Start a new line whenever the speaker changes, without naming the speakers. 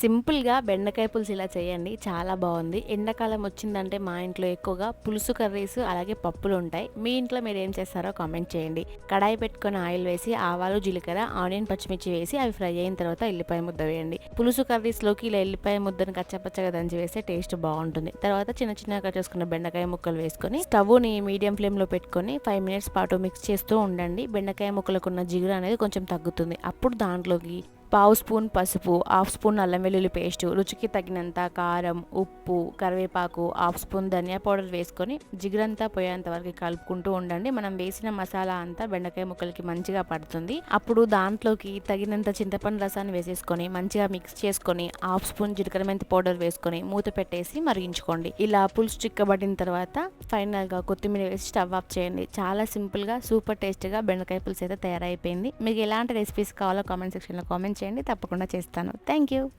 సింపుల్గా బెండకాయ పులుసు ఇలా చేయండి. చాలా బాగుంది. ఎండాకాలం వచ్చిందంటే మా ఇంట్లో ఎక్కువగా పులుసు కర్రీస్ అలాగే పప్పులు ఉంటాయి. మీ ఇంట్లో మీరు ఏం చేస్తారో కామెంట్ చేయండి. కడాయి పెట్టుకొని ఆయిల్ వేసి ఆవాలు జీలకర్ర ఆనియన్ పచ్చిమిర్చి వేసి అవి ఫ్రై అయిన తర్వాత ఎల్లిపాయ ముద్ద వేయండి. పులుసు కర్రీస్లోకి ఇలా ఎల్లిపాయ ముద్దను కచ్చపచ్చగా దంచి వేస్తే టేస్ట్ బాగుంటుంది. తర్వాత చిన్న చిన్నగా చేసుకున్న బెండకాయ ముక్కలు వేసుకొని స్టవ్ని మీడియం ఫ్లేమ్లో పెట్టుకొని ఫైవ్ మినిట్స్ పాటు మిక్స్ చేస్తూ ఉండండి. బెండకాయ ముక్కలకు ఉన్న జిగురు అనేది కొంచెం తగ్గుతుంది. అప్పుడు దాంట్లోకి పావు స్పూన్ పసుపు హాఫ్ స్పూన్ అల్లం వెల్లుల్లి పేస్ట్ రుచికి తగినంత కారం ఉప్పు కరివేపాకు హాఫ్ స్పూన్ ధనియా పౌడర్ వేసుకొని జిగురంతా పోయేంత వరకు కలుపుకుంటూ ఉండండి. మనం వేసిన మసాలా అంతా బెండకాయ ముక్కలకి మంచిగా పడుతుంది. అప్పుడు దాంట్లోకి తగినంత చింతపండు రసాన్ని వేసేసుకొని మంచిగా మిక్స్ చేసుకొని హాఫ్ స్పూన్ జీలకర్ర మెంతి పౌడర్ వేసుకొని మూత పెట్టేసి మరిగించుకోండి. ఇలా పులుసు చిక్కబడిన తర్వాత ఫైనల్గా కొత్తిమీర వేసి స్టవ్ ఆఫ్ చేయండి. చాలా సింపుల్గా సూపర్ టేస్ట్గా బెండకాయ పులుసు అయితే తయారైపోయింది. మీకు ఎలాంటి రెసిపీస్ కావాలో కామెంట్ సెక్షన్లో కామెంట్ చేయండి తప్పకుండా చేస్తాను. Thank you.